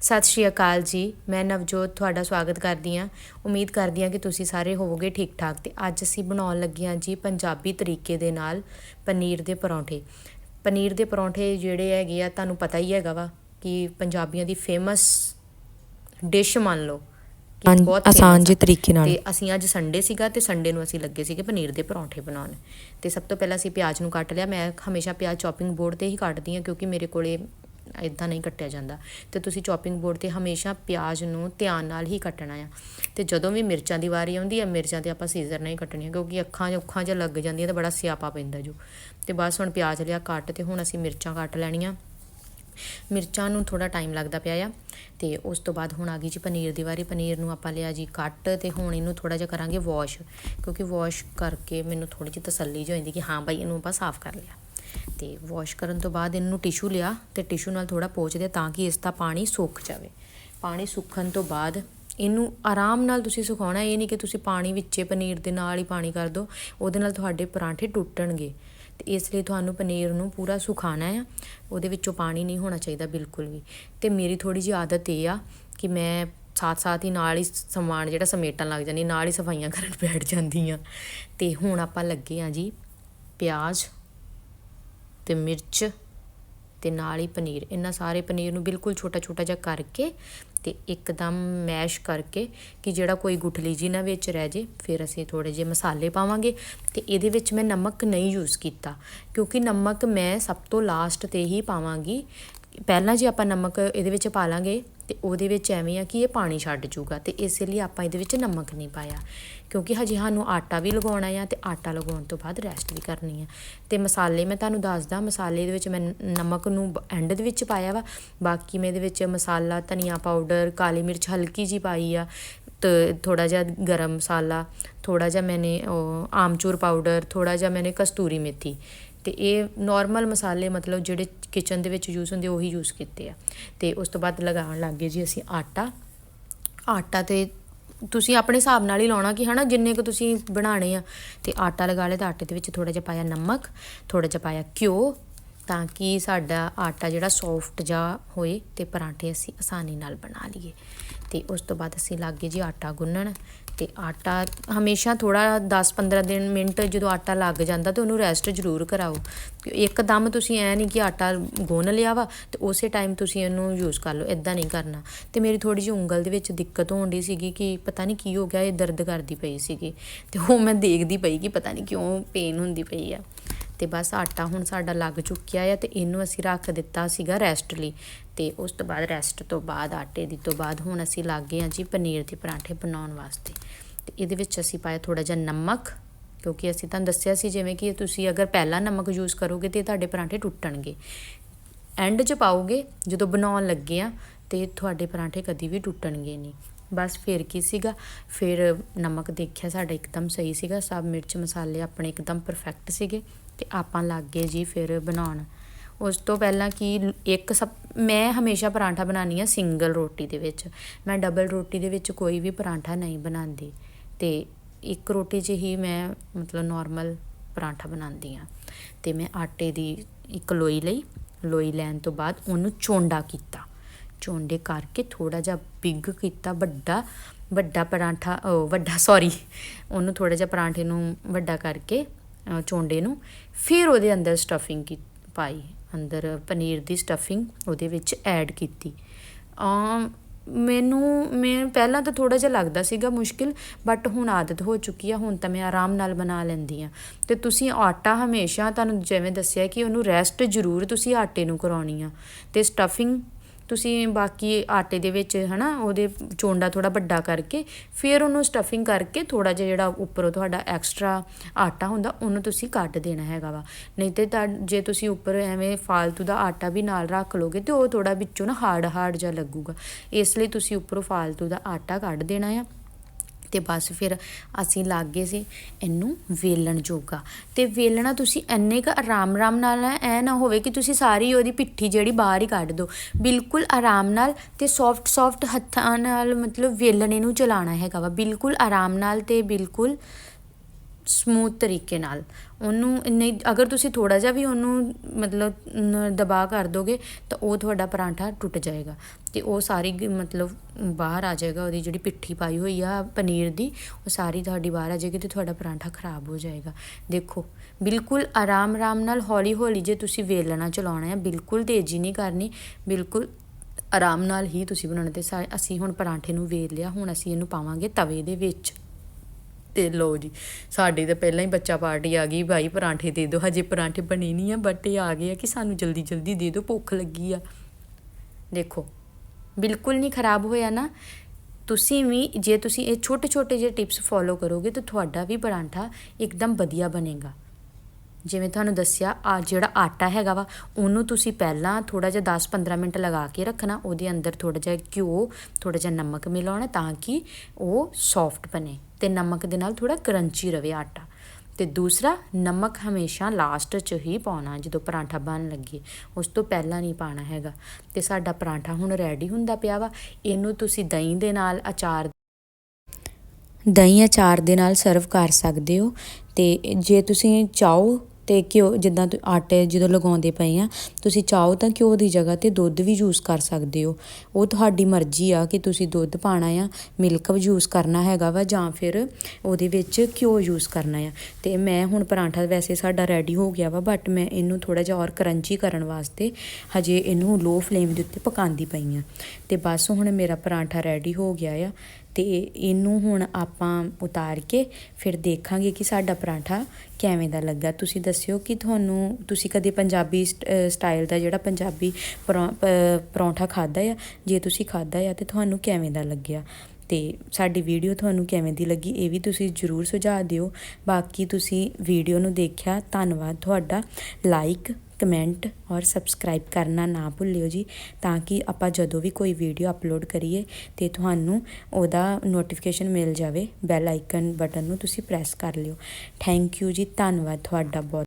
ਸਤਿ ਸ਼੍ਰੀ ਅਕਾਲ ਜੀ। ਮੈਂ ਨਵਜੋਤ ਤੁਹਾਡਾ ਸਵਾਗਤ ਕਰਦੀ ਹਾਂ। ਉਮੀਦ ਕਰਦੀ ਹਾਂ ਕਿ ਤੁਸੀਂ ਸਾਰੇ ਹੋਵੋਗੇ ਠੀਕ ਠਾਕ ਤੇ ਅੱਜ ਅਸੀਂ ਬਣਾਉਣ ਲੱਗੇ ਹਾਂ ਜੀ ਪੰਜਾਬੀ ਤਰੀਕੇ ਦੇ ਨਾਲ ਪਨੀਰ ਦੇ ਪਰੌਂਠੇ। ਪਨੀਰ ਦੇ ਪਰੌਂਠੇ ਜਿਹੜੇ ਹੈਗੇ ਆ ਤੁਹਾਨੂੰ ਪਤਾ ਹੀ ਹੈਗਾ ਵਾ ਕਿ ਪੰਜਾਬੀਆਂ ਦੀ ਫੇਮਸ ਡਿਸ਼ ਮੰਨ ਲਓ ਕਿ ਬਹੁਤ ਆਸਾਨ ਜਿਹੇ। ਤਰੀਕੇ ਨਾਲ। ਤੇ ਅਸੀਂ ਅੱਜ ਸੰਡੇ ਸੀਗਾ ਤੇ ਸੰਡੇ ਨੂੰ ਅਸੀਂ ਲੱਗੇ ਸੀਗੇ ਪਨੀਰ ਦੇ ਪਰੌਂਠੇ ਬਣਾਉਣ। ਤੇ ਸਭ ਤੋਂ ਪਹਿਲਾਂ ਅਸੀਂ ਪਿਆਜ਼ ਨੂੰ ਕੱਟ ਲਿਆ। ਮੈਂ ਹਮੇਸ਼ਾ ਪਿਆਜ਼ ਚੌਪਿੰਗ ਬੋਰਡ ਤੇ ਹੀ ਕੱਟਦੀ ਹਾਂ ਕਿਉਂਕਿ ਮੇਰੇ ਕੋਲੇ ਇਦਾਂ ਨਹੀਂ ਕੱਟਿਆ ਜਾਂਦਾ। ਤੇ ਤੁਸੀਂ ਚੌਪਿੰਗ ਬੋਰਡ ਤੇ ਹਮੇਸ਼ਾ ਪਿਆਜ਼ ਨੂੰ ਧਿਆਨ ਨਾਲ ਹੀ ਕੱਟਣਾ ਆ। ਤੇ ਜਦੋਂ ਵੀ ਮਿਰਚਾਂ ਦੀ ਵਾਰੀ ਆਉਂਦੀ ਆ, ਮਿਰਚਾਂ ਤੇ ਆਪਾਂ ਸੀਜ਼ਰ ਨਾਲ ਹੀ ਕੱਟਣੀਆਂ, ਕਿਉਂਕਿ ਅੱਖਾਂ 'ਚ ਅੱਖਾਂ 'ਚ ਲੱਗ ਜਾਂਦੀਆਂ ਤੇ ਬੜਾ ਸਿਆਪਾ ਪੈਂਦਾ ਜੋ। ਤੇ ਬਸ ਹੁਣ ਪਿਆਜ਼ ਲਿਆ ਕੱਟ ਤੇ ਹੁਣ ਅਸੀਂ ਮਿਰਚਾਂ ਕੱਟ ਲੈਣੀਆਂ। ਮਿਰਚਾਂ ਨੂੰ ਥੋੜਾ ਟਾਈਮ ਲੱਗਦਾ ਪਿਆ ਆ। ਤੇ ਉਸ ਤੋਂ ਬਾਅਦ ਹੁਣ ਆ ਗਈ ਜੀ ਪਨੀਰ ਦੀ ਵਾਰੀ। ਪਨੀਰ ਨੂੰ ਆਪਾਂ ਲਿਆ ਜੀ ਕੱਟ ਤੇ ਹੁਣ ਇਹਨੂੰ ਥੋੜਾ ਜਿਹਾ ਕਰਾਂਗੇ ਵਾਸ਼ ਕਿਉਂਕਿ ਵਾਸ਼ ਕਰਕੇ ਮੈਨੂੰ ਥੋੜੀ ਜਿਹੀ ਤਸੱਲੀ ਹੋ ਜਾਂਦੀ ਕਿ ਹਾਂ ਬਾਈ ਇਹਨੂੰ ਆਪਾਂ ਸਾਫ਼ ਕਰ ਲਿਆ। ਤੇ ਵਾਸ਼ ਕਰਨ ਤੋਂ ਬਾਅਦ ਇਹਨੂੰ ਟਿਸ਼ੂ ਲਿਆ ਤੇ ਟਿਸ਼ੂ ਨਾਲ ਥੋੜਾ ਪੋਚਦੇ ਤਾਂ ਕਿ ਇਸ ਦਾ ਪਾਣੀ ਸੁੱਕ ਜਾਵੇ। ਪਾਣੀ ਸੁੱਕਣ ਤੋਂ ਬਾਅਦ ਇਹਨੂੰ ਆਰਾਮ ਨਾਲ ਤੁਸੀਂ ਸੁਕਾਉਣਾ, ਇਹ ਨਹੀਂ ਕਿ ਤੁਸੀਂ ਪਾਣੀ ਵਿੱਚੇ ਪਨੀਰ ਦੇ ਨਾਲ ਹੀ ਪਾਣੀ ਕਰ ਦਿਓ, ਉਹਦੇ ਨਾਲ ਤੁਹਾਡੇ ਪਰਾਂਠੇ ਟੁੱਟਣਗੇ। ਤੇ ਇਸ ਲਈ ਤੁਹਾਨੂੰ ਪਨੀਰ ਨੂੰ ਪੂਰਾ ਸੁਖਾਣਾ ਆ, ਉਹਦੇ ਵਿੱਚੋਂ ਪਾਣੀ ਨਹੀਂ ਹੋਣਾ ਚਾਹੀਦਾ ਬਿਲਕੁਲ ਵੀ। ਤੇ ਮੇਰੀ ਥੋੜੀ ਜਿਹੀ ਆਦਤ ਇਹ ਆ ਕਿ ਮੈਂ ਸਾਥ ਸਾਥ ਹੀ ਨਾਲ ਹੀ ਸਮਾਨ ਜਿਹੜਾ ਸਮੇਟਣ ਲੱਗ ਜਾਂਦੀ ਨਾਲ ਹੀ ਸਫਾਈਆਂ ਕਰਨ ਬੈਠ ਜਾਂਦੀ ਆ। ਤੇ ਹੁਣ ਆਪਾਂ ਲੱਗੇ ਆ ਜੀ ਪਿਆਜ਼ ਤੇ ਮਿਰਚ ਤੇ ਨਾਲ ਹੀ ਪਨੀਰ। ਇਹਨਾਂ ਸਾਰੇ ਪਨੀਰ ਨੂੰ ਬਿਲਕੁਲ ਛੋਟਾ ਛੋਟਾ ਜਿਹਾ ਕਰਕੇ ਤੇ ਇੱਕਦਮ ਮੈਸ਼ ਕਰਕੇ ਕਿ ਜਿਹੜਾ ਕੋਈ ਗੁਠਲੀ ਜੀ ਨਾ ਵਿੱਚ ਰਹਿ ਜੇ, ਫਿਰ ਅਸੀਂ ਥੋੜੇ ਜਿਹੇ ਮਸਾਲੇ ਪਾਵਾਂਗੇ ਤੇ ਇਹਦੇ ਵਿੱਚ ਮੈਂ ਨਮਕ ਨਹੀਂ ਯੂਜ਼ ਕੀਤਾ ਕਿਉਂਕਿ ਨਮਕ ਮੈਂ ਸਭ ਤੋਂ ਲਾਸਟ ਤੇ ਹੀ ਪਾਵਾਂਗੀ। ਪਹਿਲਾਂ ਜੇ ਆਪਾਂ ਨਮਕ ਇਹਦੇ ਵਿੱਚ ਪਾ ਲਾਂਗੇ ਤੇ ਉਹਦੇ ਵਿੱਚ ਐਵੇਂ ਆ ਕਿ ਇਹ ਪਾਣੀ ਛੱਡ ਜੂਗਾ ਤੇ ਇਸੇ ਲਈ ਆਪਾਂ ਇਹਦੇ ਵਿੱਚ ਨਮਕ ਨਹੀਂ ਪਾਇਆ। ਕਿਉਂਕਿ ਹਜੇ ਸਾਨੂੰ ਆਟਾ ਵੀ ਲਗਾਉਣਾ ਆ ਤੇ ਆਟਾ ਲਗਾਉਣ ਤੋਂ ਬਾਅਦ ਰੈਸਟ ਵੀ ਕਰਨੀ ਆ। ਤੇ ਮਸਾਲੇ ਮੈਂ ਤੁਹਾਨੂੰ ਦੱਸਦਾ, ਮਸਾਲੇ ਦੇ ਵਿੱਚ ਮੈਂ ਨਮਕ ਨੂੰ ਐਂਡ ਦੇ ਵਿੱਚ ਪਾਇਆ ਵਾ। ਬਾਕੀ ਮੈਂ ਇਹਦੇ ਵਿੱਚ ਮਸਾਲਾ, ਧਨੀਆ ਪਾਊਡਰ ਕਾਲੀ ਮਿਰਚ ਹਲਕੀ ਜੀ ਪਾਈ ਆ। ਤੇ ਥੋੜਾ ਜਿਹਾ ਗਰਮ ਮਸਾਲਾ ਥੋੜਾ ਜਿਹਾ ਮੈਨੇ ਉਹ ਆਮਚੂਰ ਪਾਊਡਰ ਥੋੜਾ ਜਿਹਾ ਮੈਨੇ ਕਸਤੂਰੀ ਮੇਥੀ। ਤੇ ਇਹ ਨਾਰਮਲ ਮਸਾਲੇ ਮਤਲਬ ਜਿਹੜੇ ਕਿਚਨ ਦੇ ਵਿੱਚ ਯੂਜ਼ ਹੁੰਦੇ ਉਹੀ ਯੂਜ਼ ਕੀਤੇ ਆ। ਤੇ ਉਸ ਤੋਂ ਬਾਅਦ ਲਗਾਉਣ ਲੱਗੇ ਜੀ ਅਸੀਂ ਆਟਾ। ਆਟਾ ਤੇ ਤੁਸੀਂ ਆਪਣੇ ਹਿਸਾਬ ਨਾਲ ਹੀ ਲਾਉਣਾ ਕਿ ਹਨਾ, ਜਿੰਨੇ ਕੁ ਤੁਸੀਂ ਬਣਾਣੇ ਆ। ਤੇ ਆਟਾ ਲਗਾ ਲਿਆ ਤਾਂ ਆਟੇ ਦੇ ਵਿੱਚ ਥੋੜਾ ਜਿਹਾ ਪਾਇਆ ਨਮਕ ਥੋੜਾ ਜਿਹਾ ਪਾਇਆ ਘਿਓ, ਤਾਂ ਕਿ ਸਾਡਾ ਆਟਾ ਜਿਹੜਾ ਸੌਫਟ ਜਾ ਹੋਏ ਤੇ ਪਰਾਂਠੇ ਅਸੀਂ ਆਸਾਨੀ ਨਾਲ ਬਣਾ ਲਈਏ। ਤੇ ਉਸ ਤੋਂ ਬਾਅਦ ਅਸੀਂ ਲੱਗੇ ਜੀ ਆਟਾ ਗੁੰਨਣ। ਤੇ ਆਟਾ ਹਮੇਸ਼ਾ ਥੋੜਾ 10-15 ਦਿਨ ਮਿੰਟ ਜਦੋਂ ਆਟਾ ਲੱਗ ਜਾਂਦਾ ਤੇ ਉਹਨੂੰ ਰੈਸਟ ਜ਼ਰੂਰ ਕਰਾਓ। ਕਿ ਇੱਕਦਮ ਤੁਸੀਂ ਐ ਨਹੀਂ ਕਿ ਆਟਾ ਗੁੰਨ ਲਿਆ ਵਾ ਤੇ ਉਸੇ ਟਾਈਮ ਤੁਸੀਂ ਇਹਨੂੰ ਯੂਜ਼ ਕਰ ਲਓ ਇਦਾਂ ਨਹੀਂ ਕਰਨਾ। ਤੇ ਮੇਰੀ ਥੋੜੀ ਜਿਹੀ ਉਂਗਲ ਦੇ ਵਿੱਚ ਦਿੱਕਤ ਹੋਣ ਦੀ ਸੀਗੀ ਕਿ ਪਤਾ ਨਹੀਂ ਕੀ ਹੋ ਗਿਆ, ਇਹ ਦਰਦ ਕਰਦੀ ਪਈ ਸੀਗੀ। ਤੇ ਉਹ ਮੈਂ ਦੇਖਦੀ ਪਈ ਕਿ ਪਤਾ ਨਹੀਂ ਕਿਉਂ ਪੇਨ ਹੁੰਦੀ ਪਈ ਆ। ਤੇ ਬਸ ਆਟਾ ਹੁਣ ਸਾਡਾ ਲੱਗ ਚੁੱਕਿਆ ਆ ਤੇ ਇਹਨੂੰ ਅਸੀਂ ਰੱਖ ਦਿੱਤਾ ਸੀਗਾ ਰੈਸਟ ਲਈ। ਤੇ ਉਸ ਤੋਂ ਬਾਅਦ ਰੈਸਟ ਤੋਂ ਬਾਅਦ, ਆਟੇ ਦੀ ਤੋਂ ਬਾਅਦ ਹੁਣ ਅਸੀਂ ਲੱਗ ਗਏ ਹਾਂ ਜੀ ਪਨੀਰ ਦੇ ਪਰਾਂਠੇ ਬਣਾਉਣ ਵਾਸਤੇ। ਤੇ ਇਹਦੇ ਵਿੱਚ ਅਸੀਂ ਪਾਇਆ ਥੋੜਾ ਜਿਹਾ ਨਮਕ, ਕਿਉਂਕਿ ਅਸੀਂ ਤੁਹਾਨੂੰ ਦੱਸਿਆ ਸੀ ਜਿਵੇਂ ਕਿ ਤੁਸੀਂ ਅਗਰ ਪਹਿਲਾਂ ਨਮਕ ਯੂਜ਼ ਕਰੋਗੇ ਤੇ ਤੁਹਾਡੇ ਪਰਾਂਠੇ ਟੁੱਟਣਗੇ। ਐਂਡ 'ਚ ਪਾਓਗੇ ਜਦੋਂ ਬਣਾਉਣ ਲੱਗੇ ਆ ਤੇ ਤੁਹਾਡੇ ਪਰਾਂਠੇ ਕਦੀ ਵੀ ਟੁੱਟਣਗੇ ਨਹੀਂ। ਬਸ ਫਿਰ ਕੀ ਸੀਗਾ? ਫਿਰ ਨਮਕ ਦੇਖਿਆ ਸਾਡਾ ਇੱਕਦਮ ਸਹੀ ਸੀਗਾ। ਸਭ ਮਿਰਚ ਮਸਾਲੇ ਆਪਣੇ ਇੱਕਦਮ ਪਰਫੈਕਟ ਸੀਗੇ ਤੇ ਆਪਾਂ ਲੱਗ ਗਏ ਜੀ ਫਿਰ ਬਣਾਉਣ। ਉਸ ਤੋਂ ਪਹਿਲਾਂ ਕਿ ਇੱਕ ਸਭ, ਮੈਂ ਹਮੇਸ਼ਾ ਪਰਾਂਠਾ ਬਣਾਉਣੀ ਆ ਸਿੰਗਲ ਰੋਟੀ ਦੇ ਵਿੱਚ। ਮੈਂ ਡਬਲ ਰੋਟੀ ਦੇ ਵਿੱਚ ਕੋਈ ਵੀ ਪਰਾਂਠਾ ਨਹੀਂ ਬਣਾਉਂਦੀ। ਤੇ ਇੱਕ ਰੋਟੀ 'ਚ ਹੀ ਮੈਂ ਮਤਲਬ ਨਾਰਮਲ ਪਰਾਂਠਾ ਬਣਾਉਂਦੀ ਆ ਤੇ ਮੈਂ ਆਟੇ ਦੀ ਇੱਕ ਲੋਈ ਲਈ, ਲੋਈ ਲੈਣ ਤੋਂ ਬਾਅਦ ਉਹਨੂੰ ਚੋਂਡਾ ਕੀਤਾ। ਚੋਂਡੇ ਕਰਕੇ ਥੋੜਾ ਜਿਹਾ ਬਿੱਗ ਕੀਤਾ ਵੱਡਾ ਵੱਡਾ ਪਰਾਂਠਾ ਵੱਡਾ ਸੌਰੀ ਉਹਨੂੰ ਥੋੜਾ ਜਿਹਾ ਪਰਾਂਠੇ ਨੂੰ ਵੱਡਾ ਕਰਕੇ ਅ, ਚੋਂਡੇ ਨੂੰ ਫਿਰ ਉਹਦੇ ਅੰਦਰ ਸਟਫਿੰਗ ਕੀ ਪਾਈ ਅੰਦਰ ਪਨੀਰ ਦੀ ਸਟਫਿੰਗ ਉਹਦੇ ਵਿੱਚ ਐਡ ਕੀਤੀ। ਅਮ ਮੈਨੂੰ ਮੈਂ ਪਹਿਲਾਂ ਤਾਂ ਥੋੜਾ ਜਿਹਾ ਲੱਗਦਾ ਸੀਗਾ ਮੁਸ਼ਕਿਲ ਬਟ ਹੁਣ ਆਦਤ ਹੋ ਚੁੱਕੀ ਆ ਹੁਣ ਤਾਂ ਮੈਂ ਆਰਾਮ ਨਾਲ ਬਣਾ ਲੈਂਦੀ ਆ। ਤੇ ਤੁਸੀਂ ਆਟਾ ਹਮੇਸ਼ਾ ਤੁਹਾਨੂੰ ਜਿਵੇਂ ਦੱਸਿਆ ਕਿ ਉਹਨੂੰ ਰੈਸਟ ਜ਼ਰੂਰ ਤੁਸੀਂ ਆਟੇ ਨੂੰ ਕਰਾਉਣੀ ਆ। ਤੇ ਸਟਫਿੰਗ ਤੁਸੀਂ ਬਾਕੀ ਆਟੇ ਦੇ ਵਿੱਚ ਹਨਾ, ਉਹਦੇ ਚੋਂਡਾ ਥੋੜਾ ਵੱਡਾ ਕਰਕੇ, ਫਿਰ ਉਹਨੂੰ ਸਟਫਿੰਗ ਕਰਕੇ ਥੋੜਾ ਜਿਹਾ ਜਿਹੜਾ ਉੱਪਰੋਂ ਤੁਹਾਡਾ ਐਕਸਟਰਾ ਆਟਾ ਹੁੰਦਾ, ਉਹਨੂੰ ਤੁਸੀਂ ਕੱਟ ਦੇਣਾ ਹੈਗਾ ਵਾ। ਨਹੀਂ ਤੇ ਤਾਂ ਜੇ ਤੁਸੀਂ ਉੱਪਰ ਐਵੇਂ ਫਾਲਤੂ ਦਾ ਆਟਾ ਵੀ ਨਾਲ ਰੱਖ ਲੋਗੇ ਤੇ ਉਹ ਥੋੜਾ ਵਿੱਚੋਂ ਨਾ ਹਾਰਡ ਹਾਰਡ ਜਿਹਾ ਲੱਗੂਗਾ। ਇਸ ਲਈ ਤੁਸੀਂ ਉੱਪਰੋਂ ਫਾਲਤੂ ਦਾ ਆਟਾ ਕੱਢ ਦੇਣਾ ਆ। ਤੇ ਬਸ ਫਿਰ ਅਸੀਂ ਲੱਗ ਗਏ ਸੀ ਇਹਨੂੰ ਵੇਲਣ ਜੋਗਾ। ਤੇ ਵੇਲਣਾ ਤੁਸੀਂ ਇੰਨੇ ਕੁ ਆਰਾਮ ਆਰਾਮ ਨਾਲ ਨਾ ਐ ਨਾ ਹੋਵੇ ਕਿ ਤੁਸੀਂ ਸਾਰੀ ਉਹਦੀ ਪਿੱਠੀ ਜਿਹੜੀ ਬਾਹਰ ਹੀ ਕੱਢ ਦਿਓ ਬਿਲਕੁਲ ਆਰਾਮ ਨਾਲ ਤੇ ਸੌਫਟ ਸੌਫਟ ਹੱਥਾਂ ਨਾਲ ਮਤਲਬ ਵੇਲਣੇ ਨੂੰ ਚਲਾਉਣਾ ਹੈਗਾ ਵਾ। ਬਿਲਕੁਲ ਆਰਾਮ ਨਾਲ ਤੇ ਬਿਲਕੁਲ ਸਮੂਥ ਤਰੀਕੇ ਨਾਲ। ਉਹਨੂੰ ਨਹੀਂ ਅਗਰ ਤੁਸੀਂ ਥੋੜਾ ਜਿਹਾ ਵੀ ਉਹਨੂੰ ਮਤਲਬ, ਨ- ਦਬਾਅ ਕਰ ਦੋਗੇ, ਤਾਂ ਉਹ ਤੁਹਾਡਾ ਪਰਾਂਠਾ ਟੁੱਟ ਜਾਏਗਾ। ਤੇ ਉਹ ਸਾਰੀ ਮਤਲਬ, ਬਾਹਰ ਆ ਜਾਏਗਾ, ਉਹਦੀ ਜਿਹੜੀ ਪਿੱਠੀ ਪਾਈ ਹੋਈ ਆ ਪਨੀਰ ਦੀ, ਉਹ ਸਾਰੀ ਤੁਹਾਡੀ ਬਾਹਰ ਆ ਜਾਏਗੀ ਤੇ ਤੁਹਾਡਾ ਪਰਾਂਠਾ ਖਰਾਬ ਹੋ ਜਾਏਗਾ। ਦੇਖੋ, ਬਿਲਕੁਲ ਆਰਾਮ ਆਰਾਮ ਨਾਲ, ਹੌਲੀ ਹੌਲੀ ਜੇ ਤੁਸੀਂ ਵੇਲਣਾ ਚਲਾਉਣਾ ਹੈ ਬਿਲਕੁਲ ਤੇਜ਼ੀ ਨਹੀਂ ਕਰਨੀ, ਬਿਲਕੁਲ ਆਰਾਮ ਨਾਲ ਹੀ ਤੁਸੀਂ ਬਣਾਉਣਾ ਤੇ ਸਾ- ਅਸੀਂ ਹੁਣ ਪਰਾਂਠੇ ਨੂੰ ਵੇਲ ਲਿਆ, ਹੁਣ ਅਸੀਂ ਇਹਨੂੰ ਪਾਵਾਂਗੇ ਤਵੇ ਦੇ ਵਿੱਚ। ਤੇ ਲੋ ਜੀ, ਸਾਡੀ ਤਾਂ ਪਹਿਲਾਂ ਹੀ ਬੱਚਾ ਪਾਰਟੀ ਆ ਗਈ, ਭਾਈ ਪਰਾਂਠੇ ਦੇ ਦਿਓ। ਹਜੇ ਪਰਾਂਠੇ ਬਣੇ ਨਹੀਂ ਆ ਬਟ ਇਹ ਆ ਗਏ ਆ ਕਿ ਸਾਨੂੰ ਜਲਦੀ ਜਲਦੀ ਦੇ ਦਿਓ, ਭੁੱਖ ਲੱਗੀ ਆ। ਦੇਖੋ, ਬਿਲਕੁਲ ਨਹੀਂ ਖਰਾਬ ਹੋਇਆ ਨਾ। ਤੁਸੀਂ ਵੀ, ਜੇ ਤੁਸੀਂ ਇਹ ਛੋਟੇ ਛੋਟੇ ਜਿਹੇ ਟਿਪਸ ਫੋਲੋ ਕਰੋਗੇ ਤਾਂ ਤੁਹਾਡਾ ਵੀ ਪਰਾਂਠਾ ਇੱਕਦਮ ਵਧੀਆ ਬਣੇਗਾ। ਜਿਵੇਂ ਤੁਹਾਨੂੰ ਦੱਸਿਆ, ਆ ਜਿਹੜਾ ਆਟਾ ਹੈਗਾ ਵਾ, ਉਹਨੂੰ ਤੁਸੀਂ ਪਹਿਲਾਂ ਥੋੜਾ ਜਿਹਾ 10-15 ਮਿੰਟ ਲਗਾ ਕੇ ਰੱਖਣਾ, ਉਹਦੇ ਅੰਦਰ ਥੋੜਾ ਜਿਹਾ ਘਿਓ ਥੋੜਾ ਜਿਹਾ ਨਮਕ ਮਿਲਾਉਣਾ ਤਾਂ ਕਿ ਉਹ ਸੌਫਟ ਬਣੇ ਤੇ ਨਮਕ ਦੇ ਨਾਲ ਥੋੜਾ ਕਰੰਚੀ ਰਵੇ ਆਟਾ। ਤੇ ਦੂਸਰਾ, ਨਮਕ ਹਮੇਸ਼ਾ ਲਾਸਟ 'ਚ ਹੀ ਪਾਉਣਾ, ਜਦੋਂ ਪਰਾਂਠਾ ਬਣ ਲੱਗੇ, ਉਸ ਤੋਂ ਪਹਿਲਾਂ ਨਹੀਂ ਪਾਣਾ ਹੈਗਾ। ਤੇ ਸਾਡਾ ਪਰਾਂਠਾ ਹੁਣ ਰੈਡੀ ਹੁੰਦਾ ਪਿਆ ਵਾ, ਇਹਨੂੰ ਤੁਸੀਂ ਦਹੀਂ ਦੇ ਨਾਲ ਅਚਾਰ ਦਹੀਂ ਅਚਾਰ ਦੇ ਨਾਲ ਸਰਵ ਕਰ ਸਕਦੇ ਹੋ। ਤੇ ਜੇ ਤੁਸੀਂ ਚਾਹੋ ਤੇ ਘਿਓ ਜਿੱਦਾਂ ਆਟੇ ਜਦੋਂ ਲਗਾਉਂਦੇ ਪਏ ਆ, ਤੁਸੀਂ ਚਾਹੋ ਤਾਂ ਘਿਓ ਦੀ ਜਗ੍ਹਾ ਤੇ ਦੁੱਧ ਵੀ ਯੂਜ਼ ਕਰ ਸਕਦੇ ਹੋ। ਉਹ ਤੁਹਾਡੀ ਮਰਜ਼ੀ ਆ ਕਿ ਤੁਸੀਂ ਦੁੱਧ ਪਾਣਾ ਆ ਮਿਲਕ ਯੂਜ਼ ਕਰਨਾ ਹੈਗਾ ਵਾ ਜਾਂ ਫਿਰ ਉਹਦੇ ਵਿੱਚ ਘਿਓ ਯੂਜ਼ ਕਰਨਾ ਆ। ਤੇ ਮੈਂ ਹੁਣ ਪਰਾਂਠਾ ਵੈਸੇ ਸਾਡਾ ਰੈਡੀ ਹੋ ਗਿਆ ਵਾ ਬਟ ਮੈਂ ਇਹਨੂੰ ਥੋੜਾ ਜਿਹਾ ਔਰ ਕਰੰਚੀ ਕਰਨ ਵਾਸਤੇ ਹਜੇ ਇਹਨੂੰ ਲੋ ਫਲੇਮ ਦੇ ਉੱਤੇ ਪਕਾਉਂਦੀ ਪਈ ਆ। ਤੇ ਬਸ ਹੁਣ ਮੇਰਾ ਪਰਾਂਠਾ ਰੈਡੀ ਹੋ ਗਿਆ ਆ ਤੇ ਇਹਨੂੰ ਹੁਣ ਆਪਾਂ ਉਤਾਰ ਕੇ ਫਿਰ ਦੇਖਾਂਗੇ ਕਿ ਸਾਡਾ ਪਰਾਂਠਾ ਕਿਵੇਂ ਦਾ ਲੱਗਾ। ਤੁਸੀਂ ਦੱਸਿਓ ਕਿ ਤੁਹਾਨੂੰ, ਤੁਸੀਂ ਕਦੇ ਪੰਜਾਬੀ ਸਟ- ਸਟਾਈਲ ਦਾ ਜਿਹੜਾ ਪੰਜਾਬੀ ਪਰੌ- ਪਰੌਂਠਾ ਖਾਦਾ ਆ, ਜੇ ਤੁਸੀਂ ਖਾਦਾ ਆ ਤੇ ਤੁਹਾਨੂੰ ਕਿਵੇਂ ਦਾ ਲੱਗਿਆ? ਤੇ ਸਾਡੀ ਵੀਡੀਓ ਤੁਹਾਨੂੰ ਕਿਵੇਂ ਦੀ ਲੱਗੀ ਇਹ ਵੀ ਤੁਸੀਂ ਜਰੂਰ ਸੁਝਾਅ ਦਿਓ। ਬਾਕੀ ਤੁਸੀਂ ਵੀਡੀਓ ਨੂੰ ਦੇਖਿਆ, ਧੰਨਵਾਦ ਤੁਹਾਡਾ। ਲਾਈਕ ਕਮੈਂਟ ਔਰ ਸਬਸਕ੍ਰਾਈਬ ਕਰਨਾ ਨਾ ਭੁੱਲਿਓ ਜੀ, ਤਾਂ ਕਿ ਆਪਾਂ ਜਦੋਂ ਵੀ ਕੋਈ ਵੀਡੀਓ ਅਪਲੋਡ ਕਰੀਏ ਤੇ ਤੁਹਾਨੂੰ ਉਹਦਾ ਨੋਟੀਫਿਕੇਸ਼ਨ ਮਿਲ ਜਾਵੇ ਬੈਲ ਆਈਕਨ ਬਟਨ ਨੂੰ ਤੁਸੀਂ ਪ੍ਰੈਸ ਕਰ ਲਿਓ। ਥੈਂਕ ਯੂ ਜੀ, ਧੰਨਵਾਦ ਤੁਹਾਡਾ ਬਹੁਤ।